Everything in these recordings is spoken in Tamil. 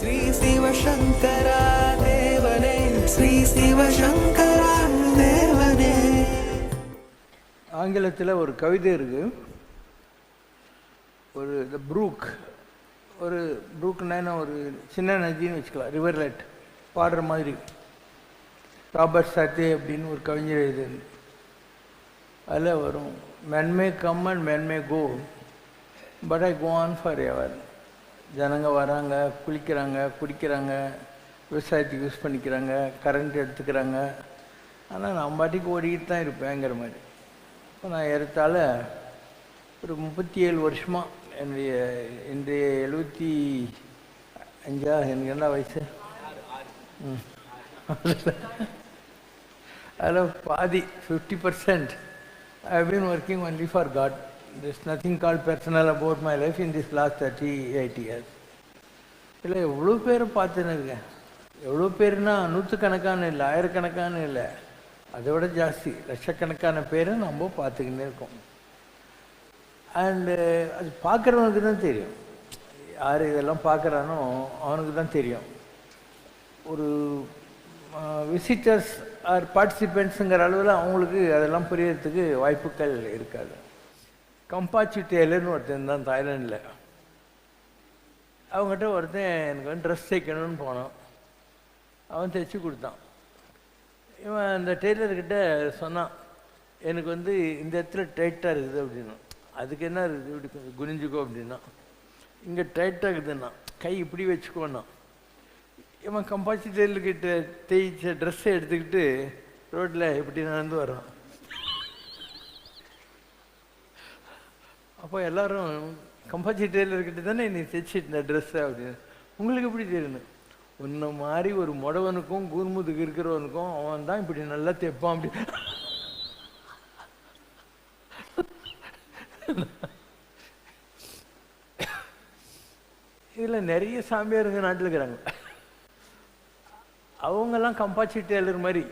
ஸ்ரீ சிவசங்கரா தேவனே ஸ்ரீ சிவசங்கரா தேவனே. ஆங்கிலத்தில் ஒரு கவிதை இருக்கு. ஒரு த ப்ரூக் ஒரு ப்ரூக்னா ஒரு சின்ன நதின்னு வச்சுக்கலாம் ரிவர்லெட் பாடுற மாதிரி. ராபர்ட் சாத்தே அப்படின்னு ஒரு கவிஞர் இது அதில் வரும் men may come and men may go but I go on forever ஜனங்க வராங்க குளிக்கிறாங்க குடிக்கிறாங்க விவசாயத்துக்கு யூஸ் பண்ணிக்கிறாங்க கரண்ட் எடுத்துக்கிறாங்க. ஆனால் நான் பாட்டுக்கு ஓடிக்கிட்டு தான் இருப்பேங்கிற மாதிரி. இப்போ நான் ஏறத்தாழ ஒரு முப்பத்தி ஏழு வருஷமாக என்னுடைய இன்றைய எழுபத்தி அஞ்சா எனக்கு என்ன வயசு? ம். அதில் பாதி fifty percent I have been working only for God this nothing call personal about my life in this last thirty eight years இல்லை எவ்வளோ பேர் பார்த்துன்னு இருக்கேன் எவ்வளோ பேர்னா நூற்றுக்கணக்கான இல்லை ஆயிரக்கணக்கான இல்லை. அதை விட ஜாஸ்தி. லட்சக்கணக்கான பேரை நம்ம பார்த்துக்கிட்டே இருக்கோம். அண்டு அது பார்க்குறவனுக்கு தான் தெரியும். யார் இதெல்லாம் பார்க்குறானோ அவனுக்கு தான் தெரியும். ஒரு விசிட்டர்ஸ் ஆர் பார்ட்டிசிபெண்ட்ஸுங்கிற அளவில் அவங்களுக்கு அதெல்லாம் புரியறதுக்கு வாய்ப்புகள் இருக்காது. கம்பாச்சி டேலர்னு ஒருத்தன் தான் தாய்லாண்டில் அவங்ககிட்ட ஒருத்தன் எனக்கு வந்து ட்ரெஸ் தைக்கணும்னு போனான். அவன் தைச்சி கொடுத்தான். இவன் அந்த டெய்லர்கிட்ட சொன்னான் எனக்கு வந்து இந்த இடத்துல டைட்டாக இருக்குது அப்படின்னா அதுக்கு என்ன இருக்குது? இப்படி கொஞ்சம் குனிஞ்சுக்கோ அப்படின்னா. இங்கே டைட்டாக இருக்குதுன்னா கை இப்படி வச்சுக்கோன்னா. இவன் கம்பாச்சி டெய்லர்கிட்ட தேய்ச்ச ட்ரெஸ்ஸை எடுத்துக்கிட்டு ரோட்டில் இப்படி நடந்து வரான். அப்போ எல்லாரும் கம்பாச்சி டெய்லர்கிட்ட தானே நீ தைச்சிட்டு இந்த ட்ரெஸ்ஸு அப்படின்னு. உங்களுக்கு எப்படி தெரியணும் உன்னை மாதிரி ஒரு முடவனுக்கும் கூர்முதுக்கு இருக்கிறவனுக்கும் அவன் தான் இப்படி நல்லா தைப்பான் அப்படி. இதில் நிறைய சாமியாருங்க நாட்டில் இருக்கிறாங்க. அவங்கெல்லாம் கம்பாச்சி டெய்லர் மாதிரி.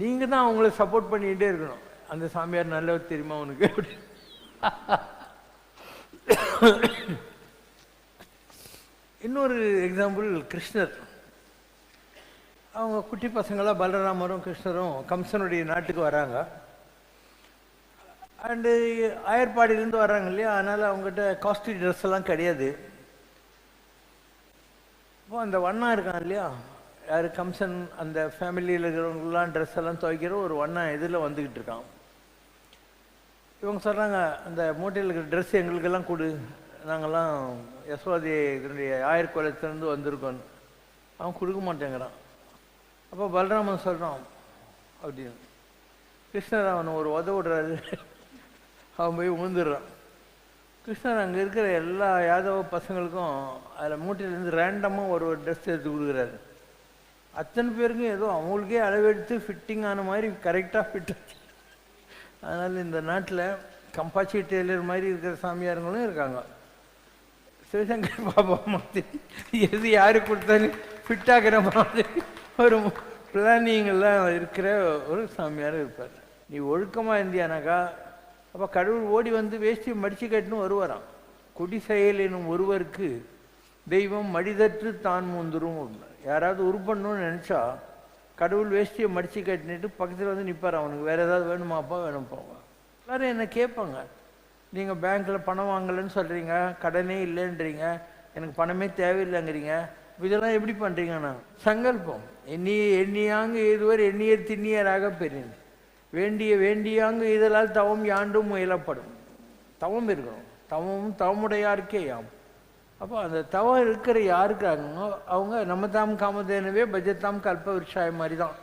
நீங்கள் தான் அவங்கள சப்போர்ட் பண்ணிக்கிட்டே இருக்கணும். அந்த சாமியார் நல்லவர் தெரியுமா உனக்கு? அப்படி இன்னொரு எக்ஸாம்பிள் கிருஷ்ணர். அவங்க குட்டி பசங்களாம் பலராமரும் கிருஷ்ணரும் கம்சனுடைய நாட்டுக்கு வராங்க. அண்டு ஆயர்பாடியிலேருந்து வர்றாங்க இல்லையா? அதனால் அவங்ககிட்ட காஸ்ட்லி ட்ரெஸ் எல்லாம் கிடையாது. இப்போ அந்த வண்ணா இருக்கான் இல்லையா? யார் கம்சன் அந்த ஃபேமிலியில் இருக்கிறவங்களாம் ட்ரெஸ் எல்லாம் துவைக்கிற ஒரு வண்ணா இதில் வந்துக்கிட்டு இருக்கான். இவங்க சொல்கிறாங்க அந்த மூட்டையில் இருக்கிற ட்ரெஸ் எங்களுக்கெல்லாம் கொடு. நாங்கள்லாம் யசோதி இதனுடைய ஆயர் குலத்திலேருந்து வந்திருக்கோம். அவன் கொடுக்க மாட்டேங்கிறான். அப்போ பலராமன் சொல்கிறான் அப்படின்னு கிருஷ்ணர் அவனை ஒரு உத விடுறாரு. அவன் போய் உழுந்துடுறான். கிருஷ்ணர் அங்கே இருக்கிற எல்லா யாதவ பசங்களுக்கும் அதில் மூட்டையிலேருந்து ரேண்டமாக ஒரு ஒரு ட்ரெஸ் எடுத்து கொடுக்குறாரு. அத்தனை பேருக்கும் ஏதோ அவங்களுக்கே அளவெடுத்து ஃபிட்டிங் ஆன மாதிரி கரெக்டாக ஃபிட் ஆச்சு. அதனால் இந்த நாட்டில் கம்பாச்சி டெய்லர் மாதிரி இருக்கிற சாமியாருங்களும் இருக்காங்க. சிவசங்கர் பாபா மாதிரி எது யாரு கொடுத்தாலும் ஃபிட் ஆகிற மாதிரி ஒரு பிளானிங்கெல்லாம் இருக்கிற ஒரு சாமியார் இருப்பார். நீ ஒழுக்கமாக இருந்தியானாக்கா அப்போ கடவுள் ஓடி வந்து வேஷ்டி மடித்து கட்டுன்னு வருவாராம். குடி செயல் எனும் ஒருவருக்கு தெய்வம் மடிதற்று தான் முந்துரும். யாராவது உருப்படணும்னு நினச்சா கடவுள் வேஷ்டியை மடித்து கட்டினிட்டு பக்கத்தில் வந்து நிற்பார் அவனுக்கு. வேறு ஏதாவது வேணுமாப்பா. வேணும்ப்பாவா எல்லோரும் என்னை கேட்பாங்க? நீங்கள் பேங்க்கில் பணம் வாங்கலைன்னு சொல்கிறீங்க கடனே இல்லைன்றீங்க எனக்கு பணமே தேவையில்லைங்கிறீங்க. இதெல்லாம் எப்படி பண்ணுறீங்கண்ணா சங்கல்பம். எண்ணி எண்ணியாங்க இதுவரை எண்ணியர் திண்ணியராக பெரியன் வேண்டிய வேண்டியாங்க இதெல்லாம் தவம் யாண்டும் முயலப்படும். தவம் இருக்கணும். தவமும் தவமுடையாருக்கே யாம். அப்போ அந்த தவம் இருக்கிற யாருக்காங்க அவங்க நம்ம தாம் காமதேனுவே பஜத்தாம் கற்ப விருஷாய மாதிரி தான்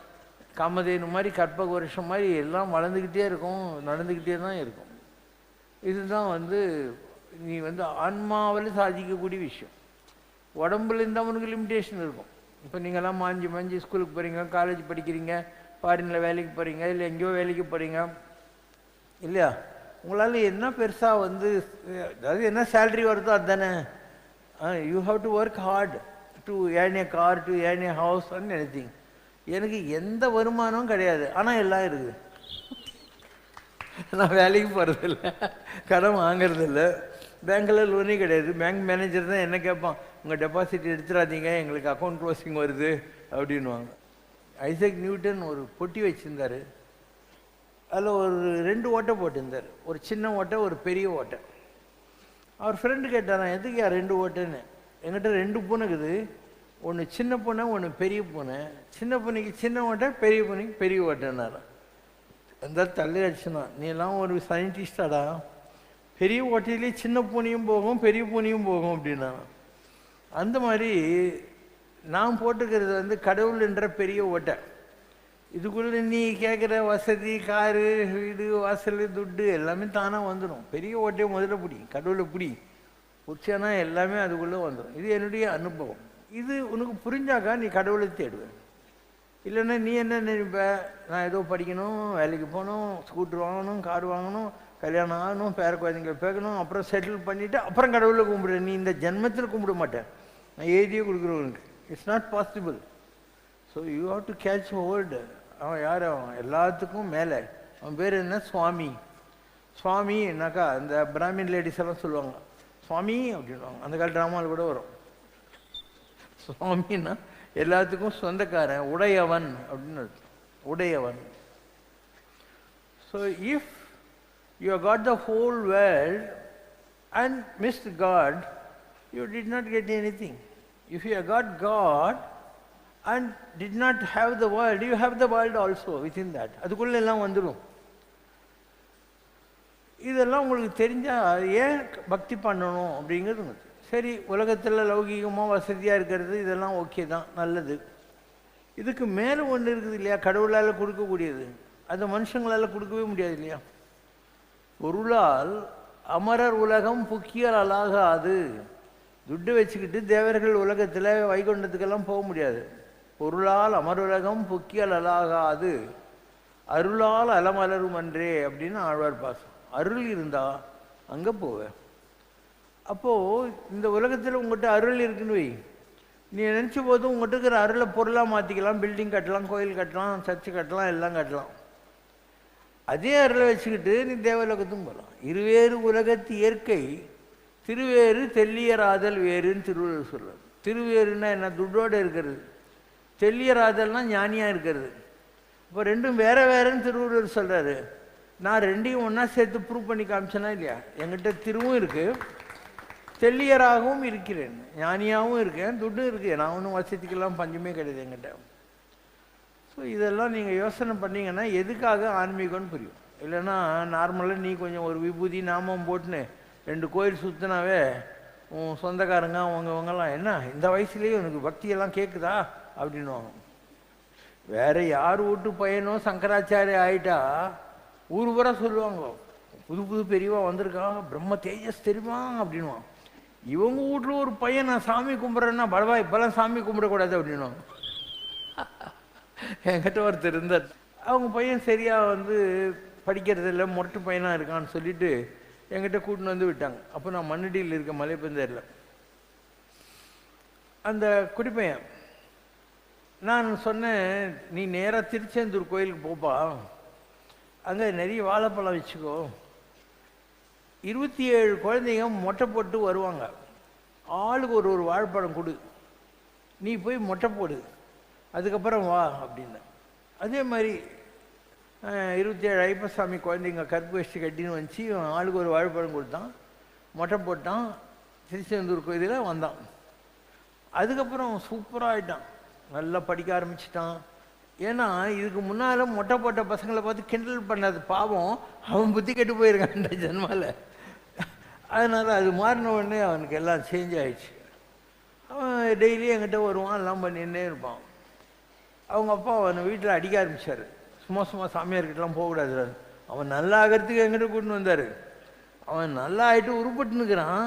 காமதேனு மாதிரி கற்பக வருஷம் மாதிரி எல்லாம் வளர்ந்துக்கிட்டே இருக்கும் நடந்துக்கிட்டே தான் இருக்கும். இதுதான் வந்து நீ வந்து ஆன்மாவில் சாதிக்கக்கூடிய விஷயம். உடம்புல இருந்தவனுக்கு லிமிட்டேஷன் இருக்கும். இப்போ நீங்கள்லாம் மாஞ்சி மாஞ்சி ஸ்கூலுக்கு போகிறீங்க காலேஜ் படிக்கிறீங்க ஃபாரினில் வேலைக்கு போகிறீங்க இல்லை எங்கேயோ வேலைக்கு போகிறீங்க இல்லையா? உங்களால் என்ன பெருசாக வந்து அதாவது என்ன சேல்ரி வருதோ அதுதானே. You have to work hard to earn a car to earn a house and anything எனக்கு எந்த வருமானமும் கிடையாது. ஆனால் எல்லாம் இருக்குது. நான் வேலைக்கு போகிறதில்ல கடன் வாங்குறதில்ல. பேங்க்கில் லோனே கிடையாது. பேங்க் மேனேஜர் தான் என்ன கேட்பான்? உங்கள் டெபாசிட் எடுத்துடாதீங்க. எங்களுக்கு அக்கௌண்ட் க்ளோசிங் வருது. அப்படின்வாங்க ஐசக் நியூட்டன் ஒரு பொட்டி வச்சுருந்தாரு. அதில் ஒரு ரெண்டு ஓட்டை போட்டிருந்தார். ஒரு சின்ன ஓட்டை ஒரு பெரிய ஓட்டை. அவர் ஃப்ரெண்டு கேட்டாராம் எதுக்குயா ரெண்டு ஓட்டைன்னு? என்கிட்ட ரெண்டு பூனை இருக்குது ஒன்று சின்ன பூனை ஒன்று பெரிய பூனை. சின்ன பூனைக்கு சின்ன ஓட்டை பெரிய பூனைக்கு பெரிய ஓட்டைன்னாராம் அந்த தள்ளி அடிச்சுனா நீ எல்லாம் ஒரு சயின்டிஸ்டாடா பெரிய ஓட்டையிலேயே சின்ன பூனையும் போகும் பெரிய பூனையும் போகும் அப்படின்னா அந்த மாதிரி நான் போட்டுக்கிறது வந்து கடவுள் என்ற பெரிய ஓட்டை. இதுக்குள்ளே நீ கேட்குற வசதி காரு வீடு வாசல் துட்டு எல்லாமே தானாக வந்துடும் பெரிய ஓட்டையை முதல்ல பிடி கடவுளை பிடி. பிடிச்சானா எல்லாமே அதுக்குள்ளே வந்துடும் இது என்னுடைய அனுபவம். இது உனக்கு புரிஞ்சாக்கா நீ கடவுளை தேடுவேன் இல்லைன்னா நீ என்ன நினைப்ப? நான் ஏதோ படிக்கணும் வேலைக்கு போகணும் ஸ்கூட்டர் வாங்கணும் கார் வாங்கணும் கல்யாணம் ஆகணும் பேர குழந்தைங்களை பேக்கணும் அப்புறம் செட்டில் பண்ணிவிட்டு அப்புறம் கடவுளை கும்பிடு நீ இந்த ஜென்மத்தில் கும்பிட மாட்டேன் நான் எழுதியே கொடுக்குறேன் உனக்கு. It's not possible so you have to catch hold அவன் யார்? அவன் எல்லாத்துக்கும் மேலே. அவன் பேர் என்ன? சுவாமி. சுவாமின்னாக்கா இந்த பிராமின் லேடிஸ் எல்லாம் சொல்லுவாங்க. சுவாமி அப்படின்வாங்க அந்த கால ட்ராமாவில் கூட வரும். சுவாமின்னா எல்லாத்துக்கும் சொந்தக்காரன் உடையவன் அப்படின்னு அர்த்தம். உடையவன். So if you got the whole world and missed God you did not get anything if you got God and did not have the world you have the world also within that அதுக்குள்ளே எல்லாம் வந்துடும் இதெல்லாம் உங்களுக்கு தெரிஞ்சால் ஏன் பக்தி பண்ணணும் அப்படிங்கிறது சரி உலகத்தில் லௌகீகமாக வசதியாக இருக்கிறது இதெல்லாம் ஓகே தான் நல்லது. இதுக்கு மேலே ஒன்று இருக்குது இல்லையா? கடவுளால் கொடுக்கக்கூடியது. அது மனுஷங்களால் கொடுக்கவே முடியாது இல்லையா? பொருளால் அமரர் உலகம் புக்கியல் அழகாது. துட்டு வச்சுக்கிட்டு தேவர்கள் உலகத்தில் வைகுண்டத்துக்கெல்லாம் போக முடியாது. பொருளால் அமருலகம் புக்கியல் அலாகாது. அருளால் அலமலரும் அன்றே அப்படின்னு ஆழ்வார் பாசம். அருள் இருந்தால் அங்கே போவேன் அப்போது இந்த உலகத்தில் உங்கள்கிட்ட அருள் இருக்குன்னு வை. நீ நினச்ச போது உங்கள்கிட்ட இருக்கிற அருளை பொருளாக மாற்றிக்கலாம் பில்டிங் கட்டலாம் கோயில் கட்டலாம் சர்ச்சு கட்டலாம் எல்லாம் கட்டலாம். அதே அருளை வச்சுக்கிட்டு நீ தேவலோகத்தும் போகலாம் இருவேறு உலகத்து இயற்கை திருவேறு தெல்லியராதல் வேறுன்னு திருவள்ளுவர் சொல்றார். திருவேறுன்னா என்ன? துட்டோடு இருக்கிறது. தெல்லியராதல்னா ஞானியாக இருக்கிறது. இப்போ ரெண்டும் வேற வேறன்னு திருவள்ளுவர் சொல்கிறாரு நான் ரெண்டையும் ஒன்றா சேர்த்து ப்ரூவ் பண்ணி காமிச்சேனா இல்லையா? என்கிட்ட திருவும் இருக்குது தெல்லியராகவும் இருக்கிறேன். ஞானியாகவும் இருக்கேன். துட்டும் இருக்குது நான் ஒன்றும் வசதிக்கெல்லாம் பஞ்சமே கிடையாது என்கிட்ட. ஸோ இதெல்லாம் நீங்கள் யோசனை பண்ணிங்கன்னா எதுக்காக ஆன்மீகம்னு புரியும். இல்லைன்னா நார்மலாக நீ கொஞ்சம் ஒரு விபூதி நாமம் போட்டுன்னு ரெண்டு கோயில் சுற்றினாவே உன் சொந்தக்காரங்க அவங்கவங்கெல்லாம் என்ன? இந்த வயசுலேயே உனக்கு பக்தியெல்லாம் கேட்குதா அப்படின்னுவாங்க. வேற யார் வீட்டு பையனோ சங்கராச்சாரிய ஆயிட்டா ஊர் பூரா சொல்லுவாங்க. புது புது பெரியவா வந்திருக்கான் பிரம்ம தேஜஸ் தெரியுமா அப்படின்வான் இவங்க வீட்டில் ஒரு பையன் நான் சாமி கும்பிட்றேன்னா பலவா இப்போல்லாம் சாமி கும்பிடக்கூடாது அப்படின்வாங்க என்கிட்ட ஒருத்தர் இருந்தார். அவங்க பையன் சரியாக வந்து படிக்கிறது இல்லை மொட்டை பையனாக இருக்கான்னு சொல்லிட்டு என்கிட்ட கூட்டின்னு வந்து விட்டாங்க. அப்போ நான் மண்ணடியில் இருக்க மலைப்பந்தேரில் அந்த குடிப்பையன் நான் சொன்னேன் நீ நேராக திருச்செந்தூர் கோயிலுக்கு போப்பா. அங்கே நிறைய வாழைப்பழம் வச்சுக்கோ. இருபத்தி ஏழு குழந்தைங்க மொட்டை போட்டு வருவாங்க. ஆளுக்கு ஒரு ஒரு வாழைப்பழம் கொடு. நீ போய் மொட்டை போடு. அதுக்கப்புறம் வா அப்படின்னு. அதே மாதிரி இருபத்தி ஏழு ஐப்பசாமி குழந்தைங்க கற்பு வச்சு கட்டின்னு வந்துச்சு. ஆளுக்கு ஒரு வாழைப்பழம் கொடுத்தான். மொட்டை போட்டான். திருச்செந்தூர் கோயிலில் வந்தான். அதுக்கப்புறம் சூப்பராக ஆகிட்டான் நல்லா படிக்க ஆரம்பிச்சிட்டான். ஏன்னா இதுக்கு முன்னால் மொட்டை போட்ட பசங்களை பார்த்து கிண்டல் பண்ணது பாவம் அவன் புத்தி கெட்டு போயிருக்கான் இந்த ஜென்மாவில் அதனால் அது மாறின உடனே அவனுக்கு எல்லாம் சேஞ்ச் ஆயிடுச்சு. அவன் டெய்லி என்கிட்ட வருவான் எல்லாம் பண்ணின்னே இருப்பான். அவங்க அப்பா அவனை வீட்டில் அடிக்க ஆரம்பிச்சார். சும்மா சும்மா சாமியார்கிட்டலாம் போகக்கூடாது அவன் நல்லா ஆகிறதுக்கு எங்கிட்ட கூட்டின்னு வந்தார். அவன் நல்லா ஆகிட்டு உருப்பட்டுனுக்கிறான்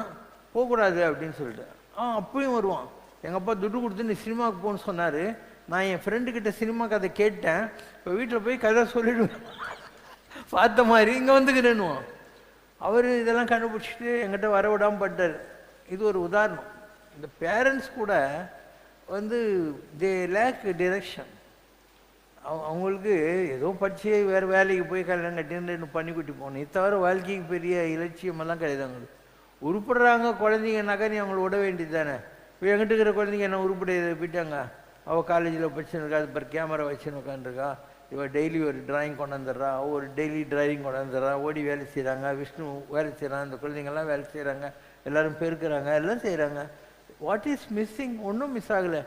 போகக்கூடாது அப்படின்னு சொல்லிட்டு. ஆ அப்பயும் வருவான். எங்கள் அப்பா துட்டு கொடுத்து நீ சினிமாவுக்கு போகணும்னு சொன்னார். நான் என் ஃப்ரெண்டுக்கிட்ட சினிமா கதை கேட்டேன். இப்போ வீட்டில் போய் கதை சொல்லிவிடுவேன் பார்த்த மாதிரி இங்கே வந்துக்கிறேன்னுவான் அவர் இதெல்லாம் கண்டுபிடிச்சிட்டு எங்கிட்ட வர விடாமல் பட்டார் இது ஒரு உதாரணம். இந்த பேரண்ட்ஸ் கூட வந்து தே லேக் டிரெக்ஷன் அவங்களுக்கு ஏதோ படித்து வேறு வேலைக்கு போய் கல்யாணம் கட்டின்னு பண்ணி கூட்டி போகணும். தவிர வாழ்க்கைக்கு பெரிய இலட்சியமெல்லாம் கிடையாது அவங்களுக்கு. உருப்படுறாங்க குழந்தைங்கனாக்கா நீ அவங்கள விட வேண்டியது தானே. இப்போ எங்கிட்ட இருக்கிற குழந்தைங்க என்ன உருப்படி போயிட்டாங்க அவள் காலேஜில் படிச்சுருக்கா அது பாரு கேமரா வச்சுன்னு உட்காந்துருக்கா இவள் டெய்லி ஒரு டிராயிங் கொண்டாந்துடுறா அவள் ஒரு டெய்லி டிராயிங் கொண்டாந்துடுறா ஓடி வேலை செய்கிறாங்க விஷ்ணு வேலை செய்கிறான் அந்த குழந்தைங்கள்லாம் வேலை செய்கிறாங்க எல்லோரும் பெருக்கிறாங்க. எல்லாம் செய்கிறாங்க வாட் இஸ் மிஸ்ஸிங் ஒன்றும் மிஸ் ஆகலை.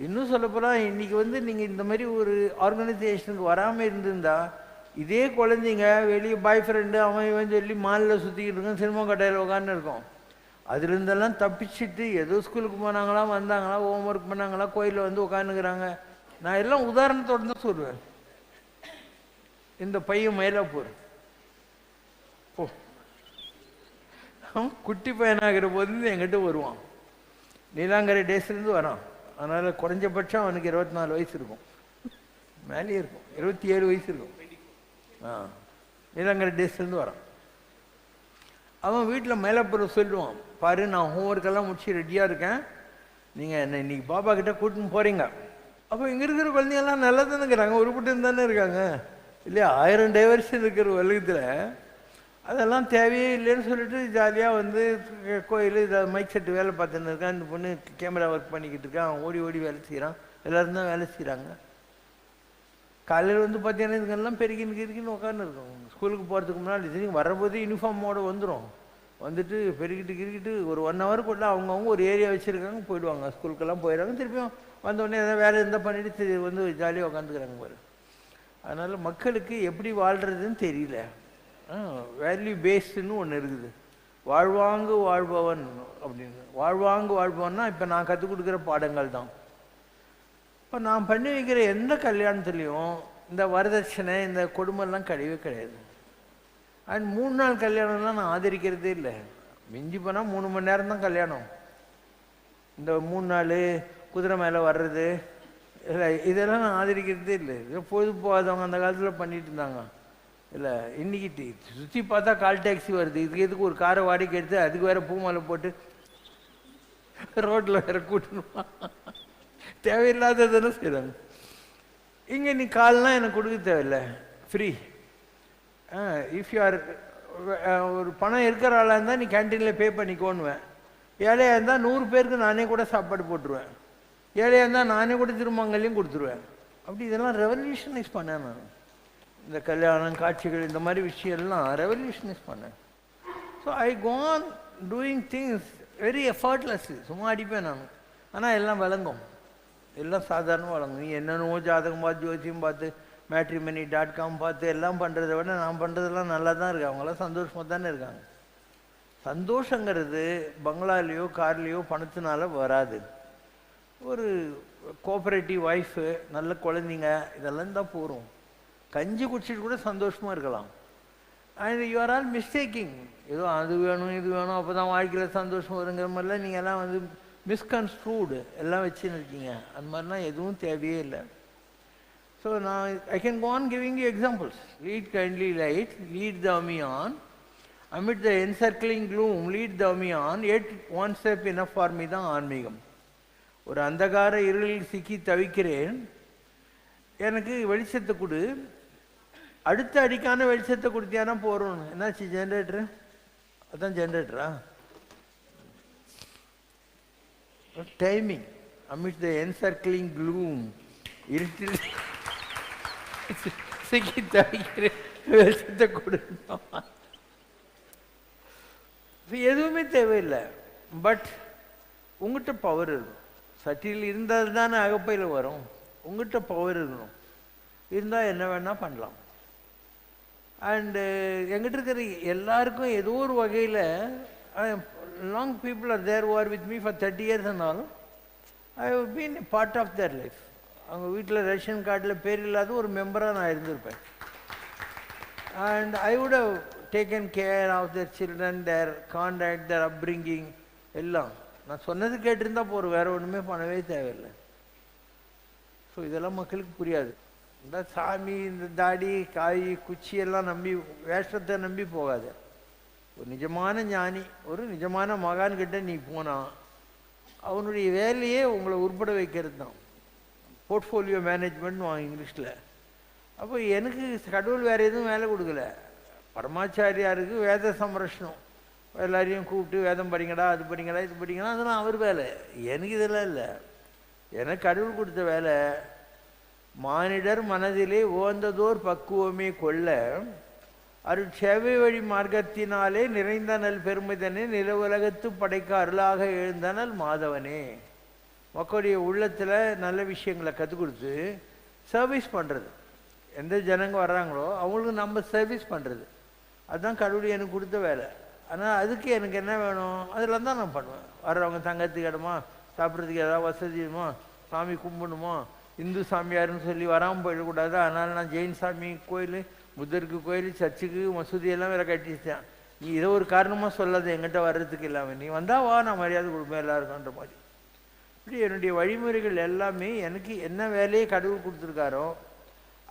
இன்னும் சொல்லப்போனால் இன்றைக்கி வந்து நீங்கள் இந்த மாதிரி ஒரு ஆர்கனைசேஷனுக்கு வராமல் இருந்திருந்தால் இதே குழந்தைங்க வெளியே பாய் ஃப்ரெண்டு அவன் இவன் சொல்லி மாலில் சுற்றிக்கிட்டு இருக்கோம் சினிமா கடையில் உட்காந்து இருக்கோம் அதுலேருந்தெல்லாம் தப்பிச்சுட்டு ஏதோ ஸ்கூலுக்கு போனாங்களா வந்தாங்களா ஹோம் ஒர்க் பண்ணாங்களா கோயிலில் வந்து உட்காந்துக்கிறாங்க நான் எல்லாம் உதாரணத்தோடு தான் சொல்லுவேன். இந்த பையன் மயிலாப்பூர். போ. அவன் குட்டி பையனாகிற போது என்கிட்ட வருவான். நீலாங்கரை டேஸ்லேருந்து வரான். அதனால் குறைஞ்சபட்சம் அவனுக்கு இருபத்தி நாலு வயசு இருக்கும். மேலேயே இருக்கும். இருபத்தி ஏழு வயசு இருக்கும். ஆ. நீலாங்கரை டேஸ்லேருந்து வரான். அவன் வீட்டில் மயிலாப்பூர் சொல்லுவான். பாரு நான் ஹோம்ஒர்க்கெல்லாம் முடிச்சு ரெடியாக இருக்கேன். நீங்கள் என்ன இன்னைக்கு பாப்பா கிட்டே கூட்டின்னு போகிறீங்க அப்போ இங்கே இருக்கிற குழந்தைங்கெல்லாம் நல்லா தானே இருக்கிறாங்க உருப்பிட்டு தானே இருக்காங்க. இல்லையா? ஆயிரம் டைவர்ஷன் இருக்கிற உலகத்தில். அதெல்லாம் தேவையே இல்லைன்னு சொல்லிட்டு ஜாலியாக வந்து கோயில் இதை மைக் செட்டு வேலை பார்த்துன்னு இருக்கான். இந்த பொண்ணு கேமரா ஒர்க் பண்ணிக்கிட்டு இருக்கான் அவன் ஓடி ஓடி வேலை செய்கிறான் எல்லோரும் தான் வேலை செய்கிறாங்க காலையில் வந்து பார்த்தீங்கன்னா இதுங்கெல்லாம் பெருகின்னு இருக்குன்னு உட்காந்துருக்கோம் ஸ்கூலுக்கு போகிறதுக்கு முன்னாடி இதுக்கு வரும்போது யூனிஃபார்மோடு வந்துடும் வந்துட்டு பெருகிட்டு கிரிக்கிட்டு ஒரு ஒன் ஹவருக்குள்ள அவங்கவுங்க ஒரு ஏரியா வச்சுருக்காங்க போயிடுவாங்க. ஸ்கூலுக்கெல்லாம் போயிடுறாங்க. திருப்பியும் வந்தோடனே எதாவது வேலை இருந்தால் பண்ணிட்டு திரு வந்து ஜாலியாக உட்காந்துக்கிறாங்க பாரு. அதனால் மக்களுக்கு எப்படி வாழ்கிறதுன்னு தெரியல. வேல்யூ பேஸ்டுன்னு ஒன்று இருக்குது. வாழ்வாங்கு வாழ்பவன் அப்படின்னு. வாழ்வாங்கு வாழ்பவன்னா இப்போ நான் கற்றுக் கொடுக்குற பாடங்கள் தான். இப்போ நான் பண்ணி வைக்கிற எந்த கல்யாணத்துலேயும் இந்த வரதட்சணை இந்த கொடுமைலாம் கிடையவே கிடையாது. அண்ட் மூணு நாள் கல்யாணம்லாம் நான் ஆதரிக்கிறதே இல்லை. மிஞ்சி போனால் மூணு மணி நேரம் தான் கல்யாணம். இந்த மூணு நாள் குதிரை மேலே வர்றது இல்லை இதெல்லாம் நான் ஆதரிக்கிறதே இல்லை. இதோ பொழுது போகாதவங்க அந்த காலத்தில் பண்ணிட்டு இருந்தாங்க. இல்லை இன்னைக்கு சுற்றி பார்த்தா கால் டாக்ஸி வருது. இதுக்கு எதுக்கு ஒரு காரை வாடகை எடுத்து அதுக்கு வேற பூ மாலை போட்டு ரோட்டில் வேற கூட்டணுமா தேவையில்லாததெல்லாம் செய்கிறாங்க இங்கே நீ கால்லாம் எனக்கு கொடுக்க தேவையில்லை. ஃப்ரீ இஃப் யூ ஆர் ஒரு பணம் இருக்கிற ஆளாக இருந்தால் நீ கேன்டீனில் பே பண்ணிக்கோன்னுவேன். ஏழையாக இருந்தால் நூறு பேருக்கு நானே கூட சாப்பாடு போட்டுருவேன். ஏழையாக இருந்தால் நானே கூட திருமங்கலையும் கொடுத்துருவேன். அப்படி இதெல்லாம் ரெவல்யூஷனைஸ் பண்ணேன் நான். இந்த கல்யாணம் காட்சிகள் இந்த மாதிரி விஷயம்லாம் ரெவல்யூஷனைஸ் பண்ணேன் so I gone doing things very effortless சும்மா அடிப்பேன் நான். ஆனால் எல்லாம் விளங்கும். எல்லாம் சாதாரணமாக வழங்கும் நீ என்னென்னவோ ஜாதகம் பார்த்து ஜோசியம் பார்த்து மேட்ரிமனி டாட் காம் பார்த்து எல்லாம் பண்ணுறதை விட நான் பண்ணுறதெல்லாம் நல்லா தான் இருக்கு அவங்களாம் சந்தோஷமாக தானே இருக்காங்க. சந்தோஷங்கிறது பங்களாலேயோ கார்லேயோ பணத்தினால வராது. ஒரு கோஆப்ரேட்டிவ் ஒய்ஃபு நல்ல குழந்தைங்க இதெல்லாம் தான் போகிறோம் கஞ்சி குடிச்சிட்டு கூட சந்தோஷமாக இருக்கலாம். And you are all mistaking ஏதோ அது வேணும் இது வேணும் அப்போ தான் வாழ்க்கையில் சந்தோஷம் வருங்கிற மாதிரிலாம் நீங்கள் எல்லாம் வந்து மிஸ்கன்ஸ்ட்ரூடு எல்லாம் வச்சுன்னு இருக்கீங்க. அந்த மாதிரிலாம் எதுவும் தேவையே இல்லை. ஸோ நான் I can go on giving you examples. Lead kindly light lead the me on. Amid the encircling gloom lead the me on. Yet one step enough for me தான் ஆன்மீகம் ஒரு அந்தகார இருளில் சிக்கி தவிக்கிறேன். எனக்கு வெளிச்சத்தை கொடு. அடுத்த அடிக்கான வெளிச்சத்தை கொடுத்தியானா போகிறோம் என்னாச்சு ஜென்ரேட்டரு அதான் ஜென்ரேட்டரா டைமிங் அமிட் த என்சர்க்கிளிங் க்ளூம் இருட்டில் சிக்கி தவிக்கிறேன் வெளிச்சத்தை கொடுக்கணும் எதுவுமே தேவையில்லை. பட் உங்கள்கிட்ட பவர் இருக்கும் சட்டியில் இருந்தால் தானே அகப்பையில் வரும். உங்கள்கிட்ட பவர் இருக்கணும். இருந்தால் என்ன வேணால் பண்ணலாம். அண்டு எங்கிட்ட இருக்கிற எல்லாருக்கும் ஏதோ ஒரு வகையில் long people are there are with me for thirty years ஆனாலும் I have been part of their life அவங்க வீட்டில் ரேஷன் கார்டில் பேர் இல்லாத ஒரு மெம்பராக நான் இருந்திருப்பேன். And I would have taken care of their children their contact their upbringing எல்லாம். நான் சொன்னது கேட்டிருந்தா போகிற வேறு ஒன்றுமே பண்ணவே தேவையில்லை. ஸோ இதெல்லாம் மக்களுக்கு புரியாது. இந்த சாமி இந்த தாடி காய் குச்சி எல்லாம் நம்பி வேஷத்தை நம்பி போகாது. ஒரு நிஜமான ஞானி ஒரு நிஜமான மகான்கிட்ட நீ போனால் அவனுடைய வேலையே உங்களை உருப்பட வைக்கிறது தான் போர்ட்ஃபோலியோ மேனேஜ்மெண்ட் வாங்க இங்கிலீஷில். அப்போ எனக்கு கடவுள் வேறு எதுவும் வேலை கொடுக்கல. பரமாச்சாரியாருக்கு வேத சம்ரஷ்ணம் எல்லாரையும் கூப்பிட்டு வேதம் படிங்கடா அது படிங்கடா இது படிங்கடா அதெல்லாம் அவர் வேலை. எனக்கு இதெல்லாம் இல்லை. எனக்கு கடவுள் கொடுத்த வேலை மானிடர் மனதிலே ஓந்ததோர் பக்குவமே கொள்ள அருள் சேவை வழி மார்க்கத்தினாலே நிறைந்த நல் பெருமிதனே நிலவுலகத்து படைக்க அருளாக எழுந்தனல் மாதவனே. மக்களுடைய உள்ளத்தில் நல்ல விஷயங்களை கற்றுக் கொடுத்து சர்வீஸ் பண்ணுறது எந்த ஜனங்க வர்றாங்களோ அவங்களுக்கு நம்ம சர்வீஸ் பண்ணுறது அதுதான் கடவுள் எனக்கு கொடுத்த வேலை. ஆனால் அதுக்கு எனக்கு என்ன வேணும்? அதில் தான் நான் பண்ணுவேன். வர்றவங்க தங்கறதுக்கு இடமா சாப்பிட்றதுக்கு ஏதாவது வசதியுமா சாமி கும்பிடணுமோ? இந்து சாமியாருன்னு சொல்லி வராமல் போயிடக்கூடாது. அதனால் நான் ஜெயின் சாமி கோயில் புத்தருக்கு கோயில் சர்ச்சுக்கு மசூதி எல்லாம் வேற கட்டிட்டேன் நீ இதை ஒரு காரணமாக சொல்லாது. எங்கிட்ட வர்றதுக்கு இல்லாமல் நீ வந்தால் வா நான் மரியாதை கொடுப்பேன் எல்லாருக்குன்ற மாதிரி. இப்படி என்னுடைய வழிமுறைகள் எல்லாமே எனக்கு என்ன வேலையை கடவுள் கொடுத்துருக்காரோ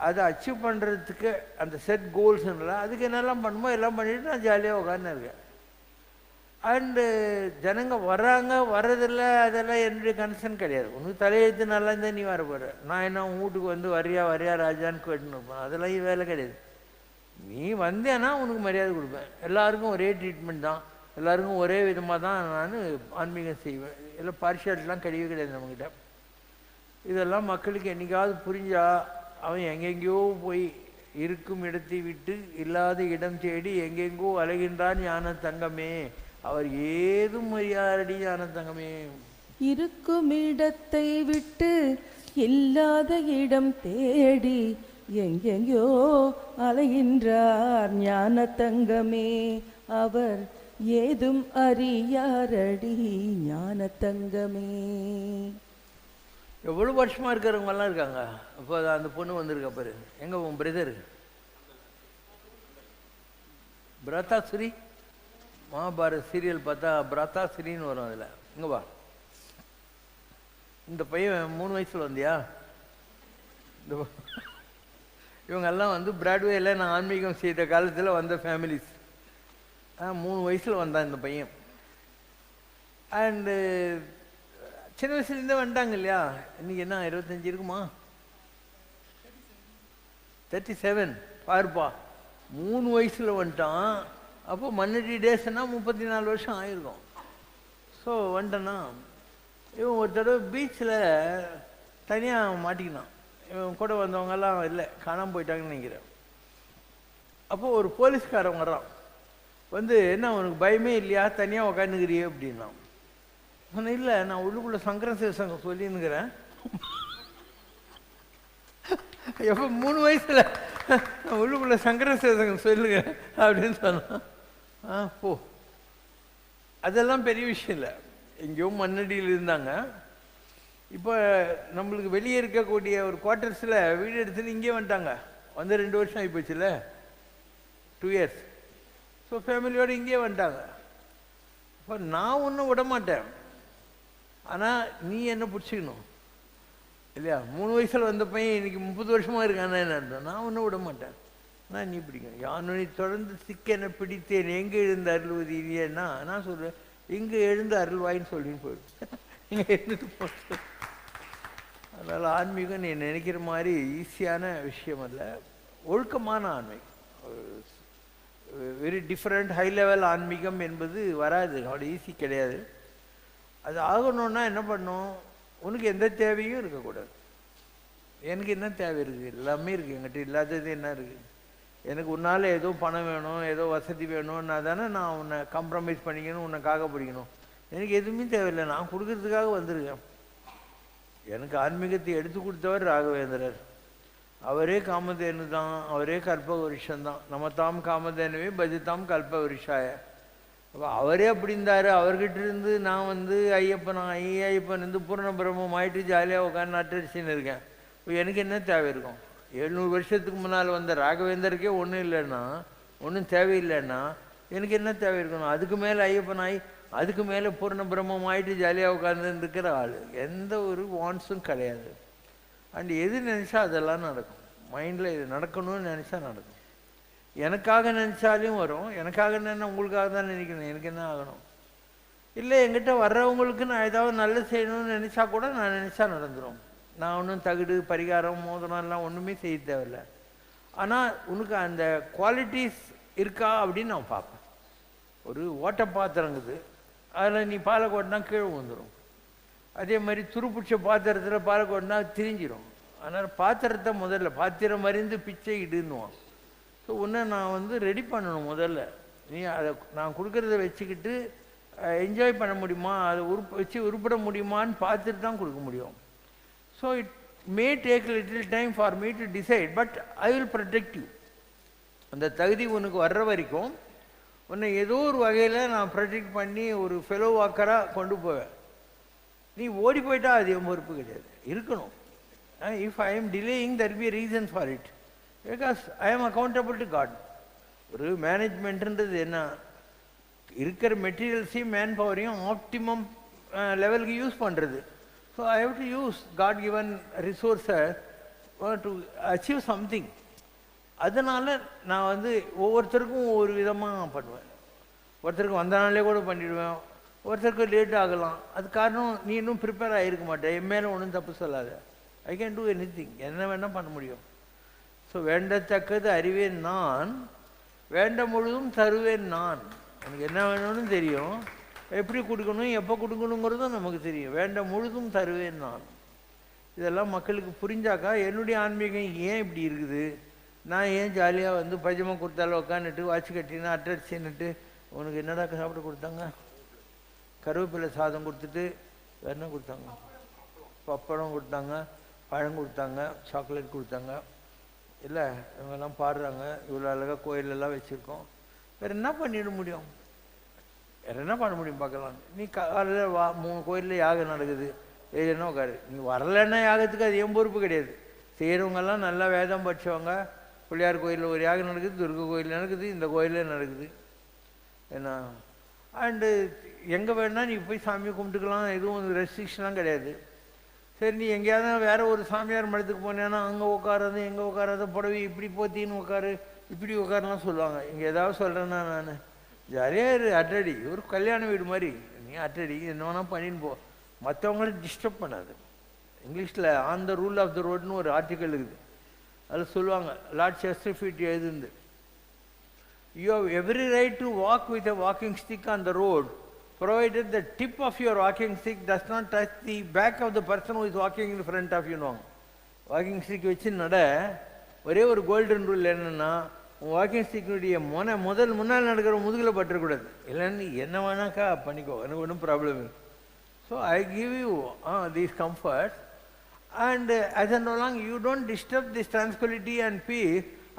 அதை அச்சீவ் பண்ணுறதுக்கு அந்த செட் கோல்ஸ்னால அதுக்கு என்னெல்லாம் பண்ணுமோ எல்லாம் பண்ணிவிட்டு நான் ஜாலியாக உட்காந்து இருக்கேன். அண்டு ஜனங்க வர்றாங்க வர்றதில்ல அதெல்லாம் என்னுடைய கன்சர்ன் கிடையாது. உனக்கு தலையெழுத்து நல்லா இருந்தால் நீ வர போகிற நான் என்ன உன் வீட்டுக்கு வந்து வரியா வரியா ராஜான்னு கேட்டுன்னு இருப்பேன். அதெல்லாம் வேலை கிடையாது. நீ வந்தேன்னா உனக்கு மரியாதை கொடுப்பேன். எல்லாருக்கும் ஒரே ட்ரீட்மெண்ட் தான். எல்லாருக்கும் ஒரே விதமாக தான் நான் ஆன்மீகம் செய்வேன். எல்லாம் பரிசாட்டெலாம் கிடையவே கிடையாது நம்மக்கிட்ட இதெல்லாம் மக்களுக்கு என்னைக்காவது புரிஞ்சா அவன் எங்கெங்கேயோ போய் இருக்கும் இடத்தை விட்டு இல்லாத இடம் தேடி எங்கெங்கோ அலைகின்றான் ஞான தங்கமே. அவர் ஏதும் அறியாரடி ஞான தங்கமே. இருக்கும் இடத்தை விட்டு இல்லாத இடம் தேடி எங்கெங்கோ அலைகின்றார் ஞான தங்கமே. அவர் ஏதும் அறியாரடி ஞான தங்கமே. எவ்வளோ வருஷமாக இருக்கிறவங்கலாம் இருக்காங்க? அப்போ அந்த பொண்ணு வந்திருக்கா பாரு. எங்க உன் பிரதர் பிராத்தாசுரி மகாபாரத் சீரியல் பார்த்தா பிராத்தாசுரின்னு வரும் அதில். இங்க வா. இந்த பையன் மூணு வயசுல வந்தியா? இந்த இவங்கெல்லாம் வந்து பிராட்வேல நான் ஆன்மீகம் செய்த காலத்தில் வந்த ஃபேமிலிஸ் மூணு வயசில் வந்தான் இந்த பையன். அண்டு சின்ன வயசுலேருந்தே வந்துட்டாங்க இல்லையா? இன்னைக்கு என்ன இருபத்தஞ்சி இருக்குமா? தேர்ட்டி செவன் பாருப்பா மூணு வயசில் வந்துட்டான். அப்போ மன்னடி டேஸ்னா முப்பத்தி நாலு வருஷம் ஆயிருக்கும். ஸோ வந்துட்டேன்னா இவன் ஒரு தடவை பீச்சில் தனியாக மாட்டிக்கினான் இவன் கூட வந்தவங்கெல்லாம் இல்லை காணாமல் போயிட்டாங்கன்னு நினைக்கிறேன். அப்போ ஒரு போலீஸ்காரன் வர்றான். வந்து என்ன உனக்கு பயமே இல்லையா? தனியாக உக்காந்துக்கிறியே? அப்படின்னா சொன்னேன் இல்லை நான் உள்ளுக்குள்ளே சங்கர சிவசங்கம் சொல்லின்னுக்கிறேன். எப்போ மூணு வயசில் நான் உள்ளுக்குள்ளே சங்கர சிவசங்கம் சொல்லுங்க அப்படின்னு சொன்னான். ஆ போ. அதெல்லாம் பெரிய விஷயம் இல்லை. எங்கேயோ மண்ணடியில் இருந்தாங்க. இப்போ நம்மளுக்கு வெளியே இருக்கக்கூடிய ஒரு குவார்ட்டர்ஸில் வீடு எடுத்துன்னு இங்கே வந்துட்டாங்க. வந்து ரெண்டு வருஷம் ஆகி போச்சுல. டூ இயர்ஸ் ஸோ ஃபேமிலியோடு இங்கேயே வந்துட்டாங்க. இப்போ நான் ஒன்றும் விட மாட்டேன் ஆனால் நீ என்ன பிடிச்சிக்கணும்? இல்லையா? மூணு வயசில் வந்த பையன் இன்னைக்கு முப்பது வருஷமாக இருக்கானே என்ன நான் ஒன்றும் விட மாட்டேன் நான் நீ பிடிக்கணும் யானை தொடர்ந்து சிக்கனை பிடித்தேன். எங்கே எழுந்த அருள்வது இல்லையன்னா நான் சொல்கிறேன் இங்கே எழுந்து அருள்வாயின்னு சொல்லின்னு போயிடும் இங்கே எழுந்துட்டு போட்டு அதனால் ஆன்மீகம் நீ நினைக்கிற மாதிரி ஈஸியான விஷயம் அல்ல. ஒழுக்கமான ஆன்மீகம். வெரி டிஃப்ரெண்ட் ஹை லெவல் ஆன்மீகம் என்பது வராது. அவ்வளோ ஈஸி கிடையாது. அது ஆகணும்னா என்ன பண்ணும்? உனக்கு எந்த தேவையும் இருக்கக்கூடாது. எனக்கு என்ன தேவை இருக்குது எல்லாமே இருக்குது என்கிட்ட இல்லாதது என்ன இருக்குது எனக்கு உன்னால் ஏதோ பணம் வேணும் ஏதோ வசதி வேணும்னா தானே நான் உன்னை காம்ப்ரமைஸ் பண்ணிக்கணும் உன்னை காக்க பிடிக்கணும். எனக்கு எதுவுமே தேவையில்லை. நான் கொடுக்கறதுக்காக வந்திருக்கேன். எனக்கு ஆன்மீகத்தை எடுத்து கொடுத்தவர் ராகவேந்திரர். அவரே காமதேனு தான் அவரே கல்ப வருஷம் தான். நம்ம தாம் காமதேனுவே பஜித்தாம் கல்ப வருஷாய அப்போ அவரே அப்படி இருந்தார் அவர்கிட்ட இருந்து நான் வந்து ஐயப்பன் ஐ ஐயப்பன் இருந்து பூரண பிரம்மம் ஆயிட்டு ஜாலியாக உட்காந்து நட்டரிசின்னு இருக்கேன். இப்போ எனக்கு என்ன தேவை இருக்கும்? எழுநூறு வருஷத்துக்கு முன்னால் வந்த ராகவேந்தருக்கே ஒன்றும் இல்லைன்னா ஒன்றும் தேவையில்லைன்னா எனக்கு என்ன தேவை இருக்கணும்? அதுக்கு மேலே ஐயப்பன் ஆகி அதுக்கு மேலே பூர்ண பிரம்மம் ஆயிட்டு ஜாலியாக உட்காந்துருக்கிற ஆள். எந்த ஒரு வான்ஸும் கிடையாது. அண்ட் எது நினச்சா அதெல்லாம் நடக்கும். மைண்டில் இது நடக்கணும்னு நினச்சா நடக்கும். எனக்காக நினச்சாலையும் வரும். எனக்காக என்ன உங்களுக்காக தான் நினைக்கணும். எனக்கு என்ன ஆகணும்? இல்லை என்கிட்ட வர்றவங்களுக்கு நான் ஏதாவது நல்லது செய்யணும்னு நினச்சா கூட நான் நினச்சா நடந்துடும் நான் ஒன்றும் தகுடு பரிகாரம் மோதிரம் எல்லாம் ஒன்றுமே செய்ய தேவையில்ல. ஆனால் உனக்கு அந்த குவாலிட்டிஸ் இருக்கா அப்படின்னு நான் பார்ப்பேன். ஒரு ஓட்ட பாத்திரங்குது அதில் நீ பாலை கொட்டினா கீழே வந்துடும் அதே மாதிரி துருப்பிடிச்ச பாத்திரத்தில் பாலை திரிஞ்சிடும் அதனால் பாத்திரத்தை முதல்ல பாத்திரம் அறிந்து பிச்சை இடுன்னுவான் ஸோ ஒன்று நான் வந்து ரெடி பண்ணணும் முதல்ல. நீ அதை நான் கொடுக்குறத வச்சுக்கிட்டு என்ஜாய் பண்ண முடியுமா? அதை உருப்ப வச்சு உருப்பிட முடியுமான்னு பார்த்துட்டு தான் கொடுக்க முடியும். So it may take little time for me to decide but I will protect you அந்த தகுதி உனக்கு வர்ற வரைக்கும் உன்னை ஏதோ ஒரு வகையில் நான் ப்ரொடெக்ட் பண்ணி ஒரு ஃபெலோ வாக்கராக கொண்டு போவேன். நீ ஓடி போயிட்டா அது என் பொறுப்பு கிடையாது. இருக்கணும். If I am delaying there be reason for it because I am accountable to God ஒரு மேனேஜ்மெண்ட்டுன்றது என்ன? இருக்கிற மெட்டீரியல்ஸையும் மேன் பவரையும் ஆப்டிமம் லெவலுக்கு யூஸ் பண்ணுறது so I have to use God given ரிசோர்ஸை to achieve something அதனால் நான் வந்து ஒவ்வொருத்தருக்கும் ஒவ்வொரு விதமாக பண்ணுவேன். ஒருத்தருக்கு வந்த நாளே கூட பண்ணிடுவேன். ஒருத்தருக்கு லேட் ஆகலாம். அது காரணம் நீ இன்னும் ப்ரிப்பேர் ஆகிருக்க மாட்டேன் என் மேலே ஒன்றும் தப்பு சொல்லாத. I can do anything என்ன வேணால் பண்ண முடியும். ஸோ வேண்டத்தக்கது அறிவேன் நான். வேண்ட முழுதும் தருவேன் நான். எனக்கு என்ன வேணும்னு தெரியும். எப்படி கொடுக்கணும் எப்போ கொடுக்கணுங்கிறதும் நமக்கு தெரியும். வேண்ட முழுதும் தருவேன் நான். இதெல்லாம் மக்களுக்கு புரிஞ்சாக்கா என்னுடைய ஆன்மீகம் ஏன் இப்படி இருக்குது? நான் ஏன் ஜாலியாக வந்து பஜமா கொடுத்தாலும் உட்காந்துட்டு வாட்ச் கட்டினா அட்டடிச்சுன்னுட்டு உனக்கு என்னடா சாப்பிட கொடுத்தாங்க? கருவேப்பிலை சாதம் கொடுத்துட்டு வேற என்ன கொடுத்தாங்க. பப்படம் கொடுத்தாங்க பழம் கொடுத்தாங்க சாக்லேட் கொடுத்தாங்க. இல்லை இவங்கெல்லாம் பாடுறாங்க. இவ்வளோ அழகாக கோயிலெல்லாம் வச்சுருக்கோம். வேறு என்ன பண்ணிட முடியும்? வேறு என்ன பண்ண முடியும் பார்க்கலாம். நீ காலையில் வா மூணு கோயிலில் யாகம் நடக்குது? ஏன்னா உட்காரு? நீ வரலன்னா யாகத்துக்கு அது என் பொறுப்பு கிடையாது. செய்கிறவங்கெல்லாம் நல்லா வேதம் படிச்சவங்க. பிள்ளையார் கோயிலில் ஒரு யாகம் நடக்குது துர்கை கோயில் நடக்குது இந்த கோயிலே நடக்குது. ஏன்னா அண்டு எங்கே வேணால் நீ போய் சாமி கும்பிட்டுக்கலாம். எதுவும் ரெஸ்ட்ரிக்ஷன்லாம் கிடையாது. சரி நீ எங்கேயாவது வேறு ஒரு சாமியார் மடத்துக்கு போனேன்னா அங்கே உட்காராது எங்கே உட்காராத புடவை இப்படி போத்தின்னு உட்காரு இப்படி உட்காருலாம் சொல்லுவாங்க. இங்கே ஏதாவது சொல்கிறேன்னா நான் ஜாலியாக இரு அட்டடி ஒரு கல்யாண வீடு மாதிரி. நீ அட்டடி என்ன வேணால் பண்ணின்னு போ. மற்றவங்கள டிஸ்டர்ப் பண்ணாது. இங்கிலீஷில் on the rule of the ரோடுன்னு ஒரு ஆர்டிக்கல் இருக்குது. அதில் சொல்லுவாங்க Lord Chesterfield எழுதுந்து you have every right to walk with a walking stick on the road, provided the tip of your walking stick does not touch the back of the person who walking walking in front of walking stick வச்சு நட ஒரே ஒரு கோல்டன் ரூல் என்னென்னா வாக்கிங் ஸ்டிக்கினுடைய முனை முதல் முன்னால் நடக்கிற முதுகில் பட்டுறக்கூடாது இல்லைன்னு என்ன வேணாக்கா பண்ணிக்கோ எனக்கு ஒன்றும் ப்ராப்ளம் இல்லை so I give you uh these comfort and as and long you don't disturb this tranquillity and be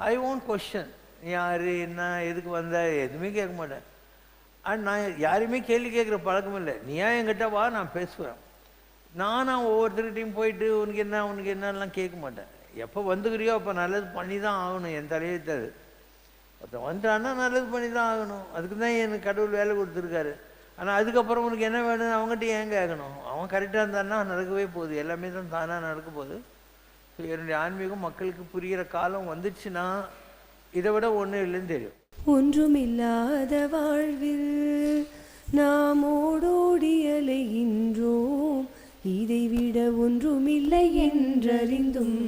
I won't question யார் என்ன எதுக்கு வந்தால் எதுவுமே கேட்க மாட்டேன் அண்ட் நான் யாரையுமே கேள்வி கேட்குற பழக்கம் இல்லை. நீ ஏன் என்கிட்ட வா நான் பேசுவேன். நானும் ஒவ்வொருத்தர்கிட்டையும் போயிட்டு உனக்கு என்ன உனக்கு என்னலாம் கேட்க மாட்டேன். எப்போ வந்துக்கிறியோ அப்போ நல்லது பண்ணி தான் ஆகணும் என் தலையெழுத்தாது ஒருத்தன் வந்துட்டான்னா நல்லது பண்ணி தான் ஆகணும். அதுக்கு தான் எனக்கு கடவுள் வேலை கொடுத்துருக்காரு. ஆனால் அதுக்கப்புறம் உனக்கு என்ன வேணும் அவங்ககிட்ட ஏன் கேட்கணும்? அவன் கரெக்டாக இருந்தான்னா நடக்கவே போகுது. எல்லாமே தான் தானாக நடக்க போகுது. ஸோ என்னுடைய ஆன்மீகம் மக்களுக்கு புரிகிற காலம் வந்துச்சுன்னா இதை விட ஒன்றும் இல்லைன்னு தெரியும். ஒன்றுமில்லாத வாழ்வில் நாம் ஓடோடியலைகின்றோம் இதைவிட ஒன்றுமில்லை என்றறிந்தும்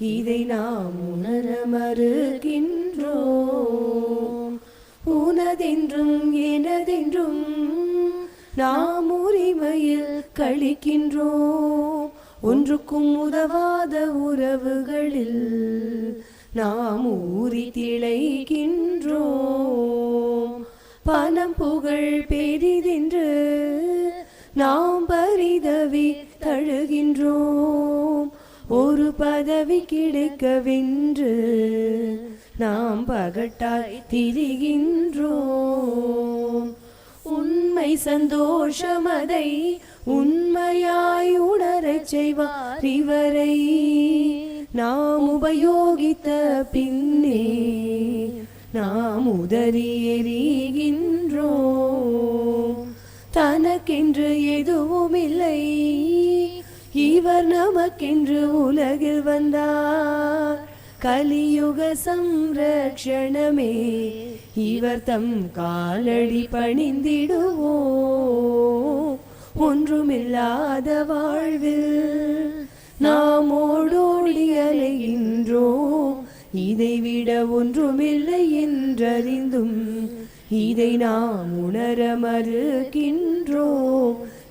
இதை நாம் உணர மறுக்கின்றோம். உனதென்றும் எனதென்றும் நாம் உரிமையில் கழிக்கின்றோம் ஒன்றுக்கும் உதவாத உறவுகளில் நாம் ஊறி திளைக்கின்றோம். பணம் புகழ் பெரிதென்று நாம் பரிதவி தழுகின்றோம். ஒரு பதவி கிடைக்கவென்று நாம் பகட்டாய் திரிகின்றோம். உண்மை சந்தோஷமதை உண்மையாய் உணரச் செய்வார் இவரை. நாம் உபயோகித்த பின்னே நாம் உதறி எறிகின்றோம். தனக்கென்று எதுவும் இல்லை இவர் நமக்கென்று உலகில் வந்தார். கலியுக சம்ரக்ஷணமே இவர் தம் காலடி பணிந்திடுவோம். ஒன்றுமில்லாத வாழ்வில் நாம் ஓடோடி அலைகின்றோம் இதைவிட ஒன்றுமில்லை என்றறிந்தும் இதை நாம் உணர மறுக்கின்றோ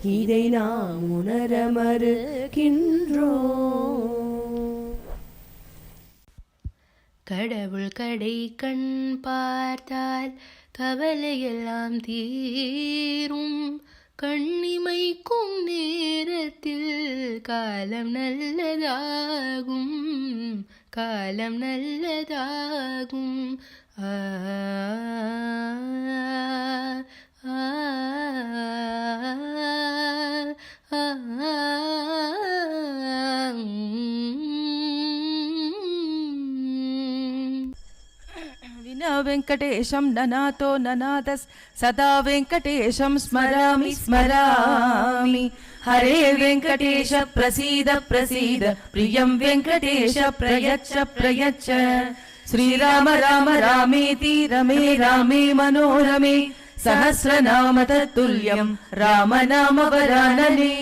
இதை நாம் உணர மறுக்கின்றோ கடவுள் கடை கண் பார்த்தால் கவலையெல்லாம் தீரும். கண்ணிமைக்கும் நேரத்தில் காலம் நல்லதாகும் காலம் நல்லதாகும். ஆ. వెంకటేశం ననాతో ననాథస్ సదా వెంకటేశం స్మరామి స్మరామి హరే వెంకటేశ ప్రసీద ప్రసీద ప్రియం వెంకటేశ ప్రయచ్చ ప్రయచ్చ శ్రీరామ రామ రామేతి రమే రామే మనోరమే సహస్రనామ తత్తుల్యం రామనామ వరాననే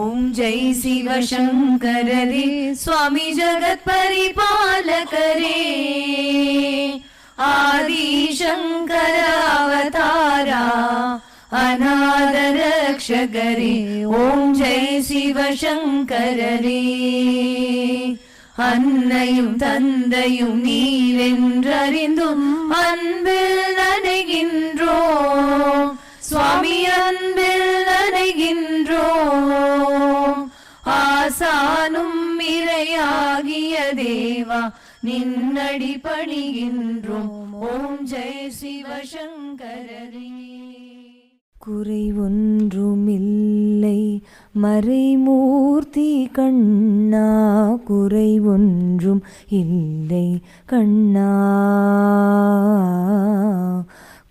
ॐ जय शिव शङ्कर रे स्वामी जगत् परिपालक रे आदिशङ्कर अवतारा अनाद रक्षक रे ॐ जय शिव शङ्कर रे அன்னையும் தந்தையும் நீரென்றறிந்தும் அன்பில் நனைகின்றோம் சுவாமி அன்பில் நனைகின்றோம் ஆசானும் இறையாகிய தேவா நின்னடி பணிகின்றோம். ஓம் ஜெய சிவசங்கரே குறை ஒன்றுமில்லை மறைமூர்த்தி கண்ணா. குறை ஒன்றும் இல்லை கண்ணா.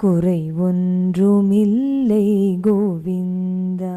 குறை ஒன்றுமில்லை கோவிந்தா.